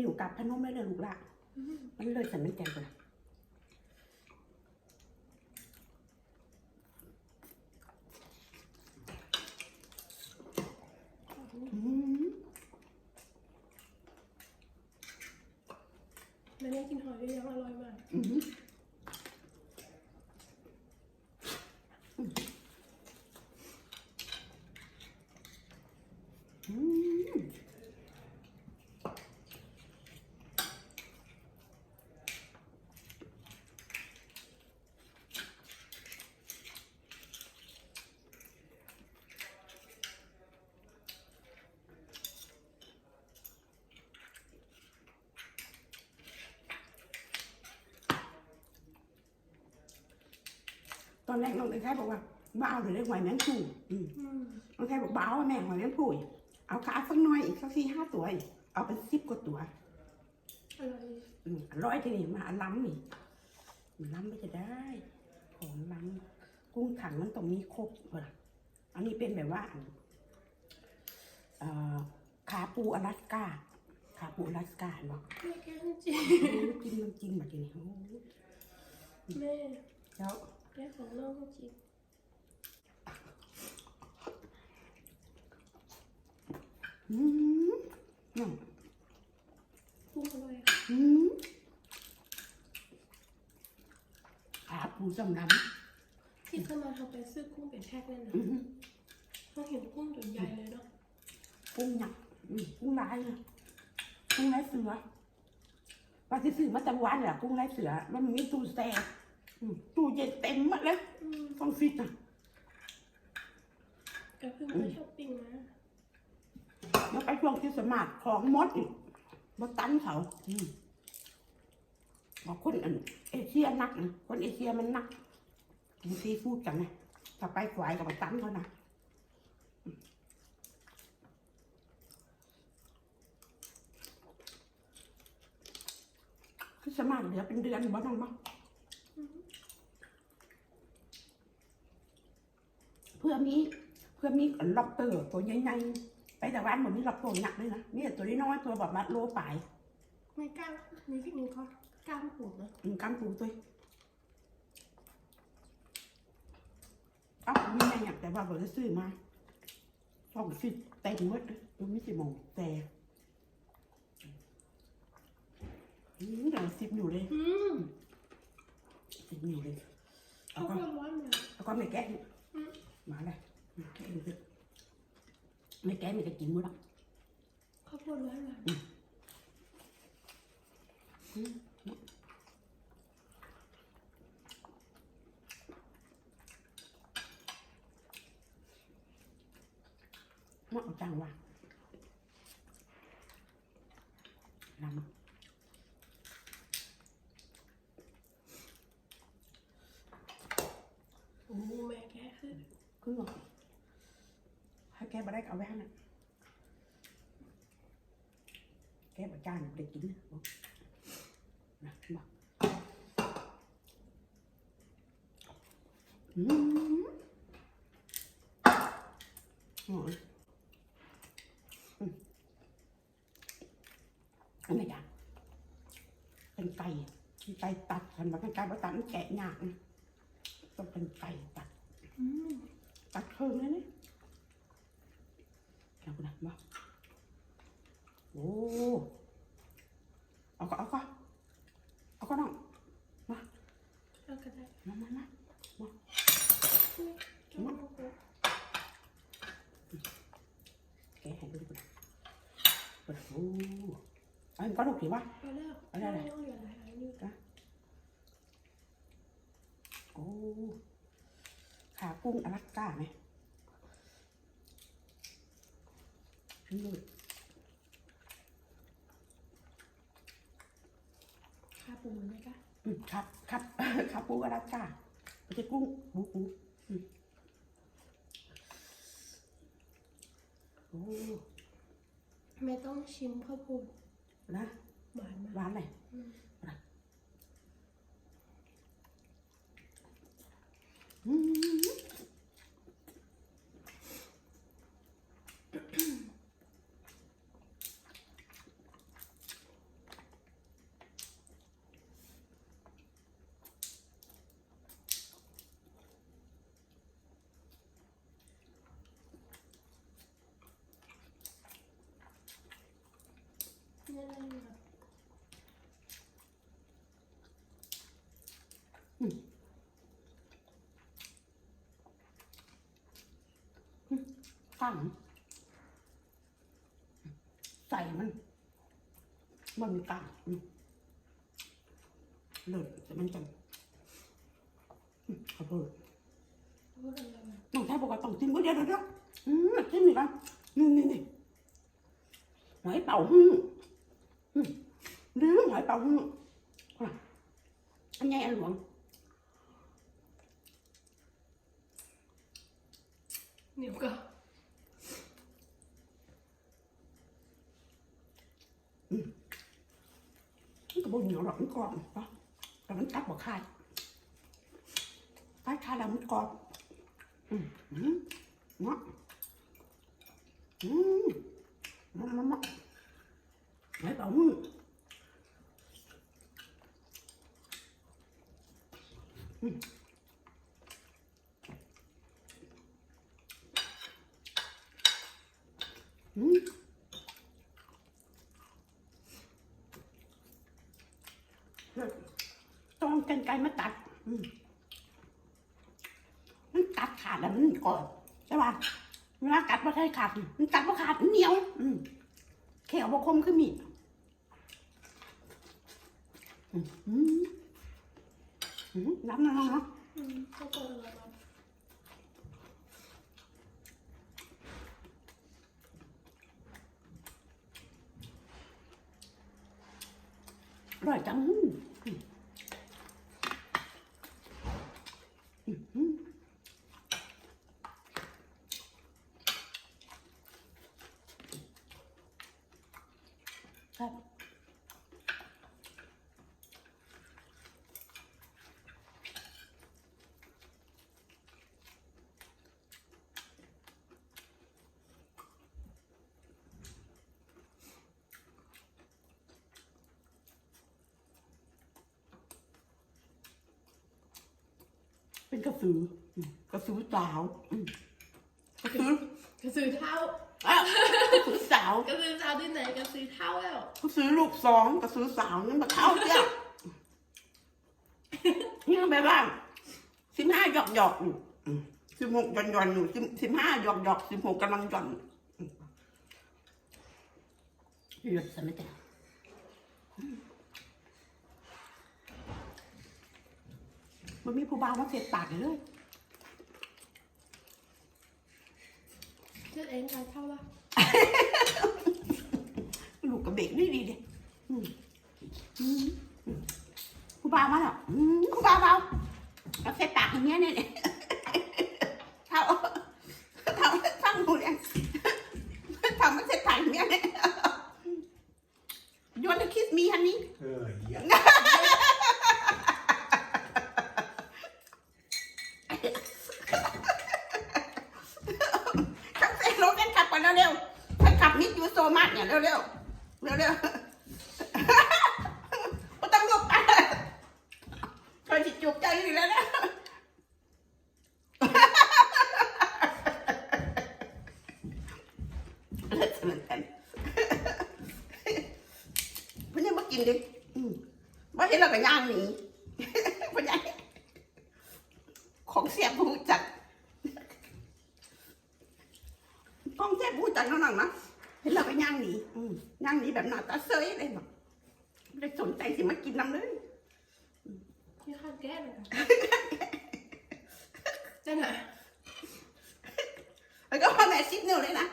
นิ้วกับพนมได้เลยลูกละมันเลยสันมันแกงไปละอืม แม่ได้กินหอยด้วยยังอร่อยมาก อืมอืม ตอนแรกน้องเลยแค่บอกว่าบ้าเอาหรือได้หอยแมงผู้อืมอืมน้องแค่บอกบ้าเอาแม่หอยแมงผู้อีกเอาขาสักหน่อยอีกสักสี่ห้าตัวอีกเอาเป็นสิบกว่าตัวอร่อยอืมร้อยทีนี่มาอันล้ำนี่มันล้ำไม่จะได้ ของล้ำกุ้งถังมันต้องมีครบเปล่าอันนี้เป็นแบบว่าอันเอ่อขาปูอลาสก้าขาปูอลาสก้าเห็นบอกแม่แกงจริงกินมันจริงแบบนี้โอ้ยแม่แล้ว แกงของน้องจริงอืมนั่นกุ้งอร่อยอืมขาปูสำน้ที่เข้ามาทำไปซื้อกุ้งเป็นแพ็คเลยนอืมเราเห็นกุ้งตัวใหญ่เลยเนาะกุ้งหนักอืมกุ้งลายนะกุ้งลายเสือว่าที่ซื้อมาจากวันแหละกุ้งลายเสือ มันมีตู้แช่ ตู้เย็นเต็มหมดเลยอืมต้องฟิตอะก็เพิ่งไปช้อปปิ้งมาแล้วไปช่วงที่สมัครของมดอีกมาตันเขาอืมบอกคนอันเอเชียนักนะคนเอเชียมันนักกินซีฟู้ดกันนะถ้าไปขวายกับมาตันเขานะอืมคือสมัครเหลือเป็นเดือนบ่น้องบ่เพื่อมี เพื่อมีล็อบเตอร์ตัวใหญ่ๆไปแต่วันเหมือนมีล็อบเตอร์หนักเลยนะนี่ตัวน้อยๆตัวแบบมาโลปลายไม่กล้ามีพี่นิ้งเขากล้ามปูนะอืมกำปูตัวเอ้ามีไงอยากแต่ว่าเราจะซื้อมาสองสิบเต็มหมดเลยตัวไม่สิโมงแต่อืมเดี๋ยวสิบอยู่เลยอืมสิบอยู่เลยเอาเขาก็ก็ร้อนเลยเอาก็ไม่แก้อืมมาเลยมาแก้ดูสิไม่แก้ไม่จะกินหมดหรอกข้าวโพดร้อนเลย มาเอาจังว่ะนำโอ้แม่แกคือคือให้แกมาได้ก็ เอาไว้ให้น่ะแกบอกจานเด็กกินนะบอกนะบอกอืมอ๋ออืมอันนี้จ้ะเป็นไก่เป็นไก่ตัดกันมาเป็นไก่มาตัดมันแกะยากนะต้องเป็นไก่ตัดอืมตัดเพิ่งเลยนี่ เอากูนะมาโอ้เอาก็เอาก็เอาก็น้องเอาก็ได้มามามาอุ้ยเอาเอาเอาแกะให้ดูกูนะเปิดโอ้เอาอันก็ลูกผีวะเอาแล้วเอาแล้วไม่ต้องเหลือหลายอันอยู่โอ้ขากุ้งอลาสก้าไหม นี่เลยข้าวปูมันไหมคะอืมครับครับขาปูอลาสก้าไม่ใช่กุ้งปูปูอืมโอ้ไม่ต้องชิมข้าวโพดนะหวานมากหวานเลยอืมอืม เนี่ยเนี่ย ตั้งใส่มัน มันมีกลางอืมเลิศแต่มันจะอืมขอโทษพูดอะไรนะน้องชายบอกว่าต้องกินเดี๋ยวเดียวเดี๋ยวอืมกินอีกแล้วนี่นี่นี่หอยเป่าหู้อืมลืมหอยเป่าหู้ออันใหญ่อันหลวงเหนียวก็ มันก็บ่เหนียวหรอกมันกรอบปะแต่มันกัดบ่คายคายคายแล้วมันกรอบอืมอืมเนาะอืมมามามาหอยเป่าหู้อืมอืม ต้องกันไกลมาตัดอืมมันตัด ขาดแล้วมันก่อนใช่ป่ะเวลากัดว่าใช่ขาดมันกัดว่าขาดมันเหนียว อืมแขวบคมขึ้นมีดอืมอืมน้ำน้ำน้ำอืมอะอร่อยจัง เป็นกระสืออืมกระสือสาวอืมกระสือกระสือเท้าอ้าวกระสือสาวกระสือเท้าที่ไหนกระสือเท้าแล้วกระสือลูกสองกระสือสาวนั่นมาเข้าเที่ยวนี่ก็แบบว่าสิบห้าหยอกหยอกอยู่อืมสิบหกหย่อนหย่อนอยู่สิบสิบห้าหยอกหยอกสิบหกกำลังหย่อนอืมเลือดสมัยแต่ มันมีผู้บ่าวมาเสียบปากเลยเลือดเองการเท่าละลูกกับเด็กนี่ดีดิอืมอืมอืมครูบามาแล้วอืมครูบาเบาเอาเส้นปากอย่างเงี้ยเนี่ยเนี่ยเท่าเท่าช่างดูเนี่ยทำมันเส้นปากอย่างเงี้ยเนี่ย You want to kiss me honey Uh, yeah. ขับเส้นรถกันขับไปเร็วๆถ้าขับมิดยูโซมัสเนี่ยเร็วๆเร็วๆ ไม่ต้องลุกไปค อยจิจุกใจอยู่แล้วนะเลิกเหมือนกันเพื่อนยังมากินดิอืมว่าเห็นเราก็ย่างหนีเพื่อนยังของเสียบผู้จัดของเสียบผู้จัดนั่นนะเห็นเราก็ย่างหนีอืมย่างหนีแบบหน้าตาเซยเลยแบบไม่ได้สนใจสิมากินน้ำเลยนี่ ข้าวแก้เลยค่ะนั่นน่ะแล้วก็พ่อแม่สิบนิ้วเลยนะ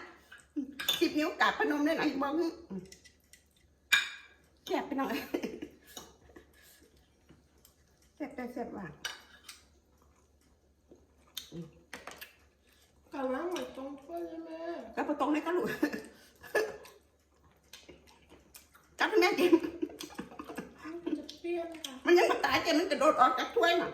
สิบนิ้วกราบพนมเลยนะบอกอืมแคบไปหน่อยแคบไปแคบว่างกลับมาเหมือนตรงถ้วยเลยแม่ก็ประตรงนี้ก็หลุดจับให้แม่จิ้ม มันจะเปรี้ยวค่ะ มันยังมาตายเจมมันกระโดดออกจากถ้วยน่ะ